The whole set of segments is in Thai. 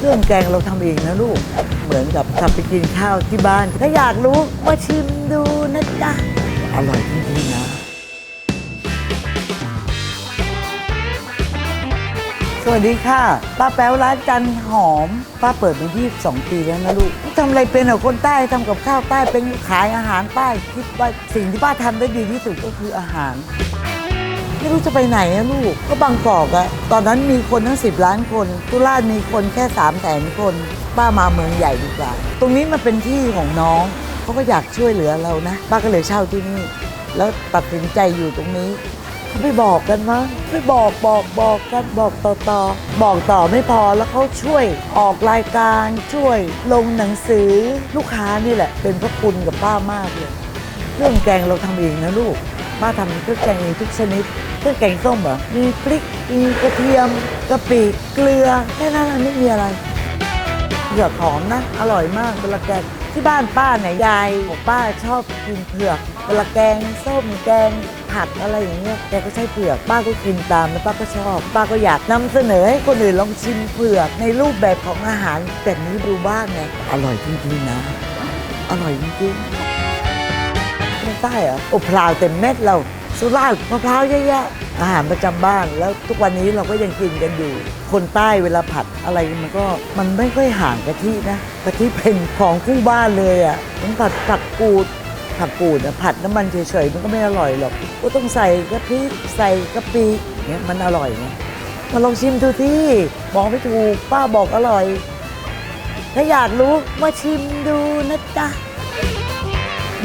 เครื่องแกงเราทำเองนะลูก เหมือนกับทำไปกินข้าวที่บ้าน ถ้าอยากรู้มาชิมดูนะจ๊ะ อร่อยจริงๆนะ สวัสดีค่ะ ป้าแป๊วร้านจันหอม ป้าเปิดมา22 ปีแล้วนะลูกทำอะไรเป็นเหรอคนใต้ทำกับข้าวใต้เป็นขายอาหารใต้คิดว่าสิ่งที่ป้าทำได้ดีที่สุดก็คืออาหาร ไม่รู้จะไปไหนอะลูก ก็บางกอกอะตอนนั้นมีคนทั้ง 10 ล้านคนตุลาชมีคนแค่3 0 0แสนคน ป้ามาเมืองใหญ่ดีกว่า ตรงนี้มันเป็นที่ของน้องเขาก็อยากช่วยเหลือเรานะ ป้าก็เลยเช่าที่นี่ แล้วตัดสินใจอยู่ตรงนี้เขาไม่บอกกันมั้งไม่บอกบอกบอกกันบอกต่อต่อบอกต่อไม่พอแล้วเขาช่วยออกรายการช่วยลงหนังสือลูกค้านี่แหละ เป็นพระคุณกับป้ามากเลย เรื่องแกงเราทำเองนะลูก ป้าทำเครื่องแกงทุกชนิดเครื่องแกงส้มเหรอมีพริกมีกระเทียมกะปิเกลือแค่นั้นไม่มีอะไรเผือกหอมนะอร่อยมากเวลาแกงที่บ้านป้าเนี่ยยายของป้าชอบกินเผือกเวลาแกงส้มแกงผัดอะไรอย่างเงี้ยแกก็ใช้เผือกป้าก็กินตามแล้วป้าก็ชอบ ป้าก็อยากนำเสนอให้คนอื่นลองชิมเผือกในรูปแบบของอาหารแบบนี้ดูบ้างไงอร่อยจริงๆนะ อร่อยจริงๆ ไม่ใต้เหรอโอ้พราวเต็มเม็ดเรา สุราษฎร์มะพร้าวเยอะแยะอาหารประจำบ้าน แล้วทุกวันนี้เราก็ยังกินกันอยู่ คนใต้เวลาผัดอะไรมันก็มันไม่ค่อยห่างกะทินะกะทิเป็นของคู่บ้านเลยอะต้องผัดผักกูดผักกูดอะผัดน้ำมันเฉยๆมันก็ไม่อร่อยหรอกก็ต้องใส่กะทิใส่กะปิเนี่ยมันอร่อยไงมาลองชิมดูที่บอกไม่ถูกป้าบอกอร่อย ถ้าอยากรู้มาชิมดูนะจ๊ะ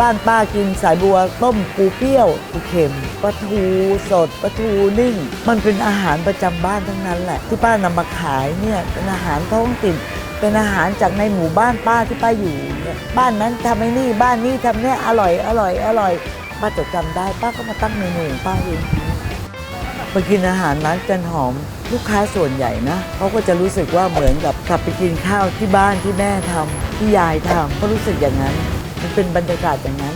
บ้านป้ากินสายบัวต้มปูเปรี้ยวปูเค็มปลาทูสดปลาทูนึ่ง มันเป็นอาหารประจำบ้านทั้งนั้นแหละ ที่ป้านำมาขายเนี่ยเป็นอาหารท้องถิ่นเป็นอาหารจากในหมู่บ้านป้าที่ป้าอยู่เนี่ยบ้านนั้นทำไอ้นี่บ้านนี้ทำเนี่ยอร่อยอร่อยอร่อยป้าจดจำได้ป้าก็มาตั้งเมนูป้าเองไปกินอาหารร้านจันหอม ลูกค้าส่วนใหญ่นะเขาก็จะรู้สึกว่าเหมือนกับกลับไปกินข้าวที่บ้านที่แม่ทำที่ยายทำเขารู้สึกอย่างนั้น เป็นบรรยากาศอย่างนั้น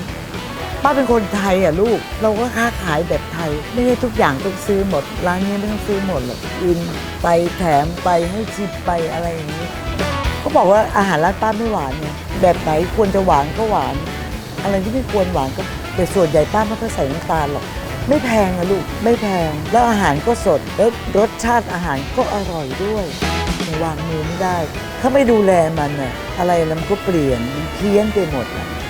ป้าเป็นคนไทยอะลูก เราก็ค้าขายแบบไทย ไม่ใช่ทุกอย่างต้องซื้อหมด ร้านนี้ไม่ต้องซื้อหมดหรอกกินไปแถมไปให้ชิมไปอะไรอย่างนี้เขาบอกว่าอาหารร้านป้าไม่หวานไงแบบไหนควรจะหวานก็หวาน อะไรที่ไม่ควรหวานก็แต่ส่วนใหญ่ป้าไม่ค่อยใส่น้ำตาลหรอกไม่แพงอะลูกไม่แพงแล้วอาหารก็สดแล้วรสชาติอาหารก็อร่อยด้วย วางมือไม่ได้ ถ้าไม่ดูแลมันน่ะอะไรมันก็เปลี่ยนมันเพี้ยนไปหมด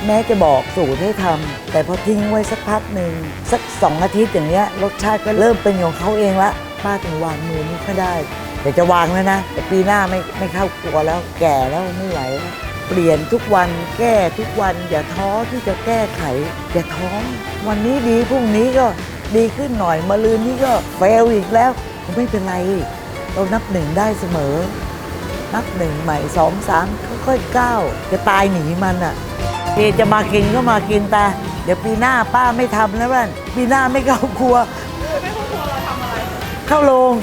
แม้จะบอกสูตรให้ทำแต่พอทิ้งไว้สักพักหนึ่งสักสองอาทิตย์อย่างเงี้ยรสชาติก็เริ่มเป็นของเขาเองละป้าถึงวางมือไม่ค่อยได้แต่จะวางแล้วนะแต่ปีหน้าไม่ไม่เข้าครัวแล้วแก่แล้วไม่ไหวแล้วเปลี่ยนทุกวันแก้ทุกวันอย่าท้อที่จะแก้ไข อย่าท้อวันนี้ดีพรุ่งนี้ก็ดีขึ้นหน่อยมาลืนนี้ก็เฟลอีกแล้ว ไม่เป็นไร เรานับหนึ่งได้เสมอ นับหนึ่งใหม่สองสามค่อยๆก้าวจะตายหนีมันอะเอจะมากินก็มากินแต่เดี๋ยวปีหน้าป้าไม่ทำแล้วมันปีหน้าไม่เข้าครัวไม่เข้าครัวเราทำอะไร เข้าโรง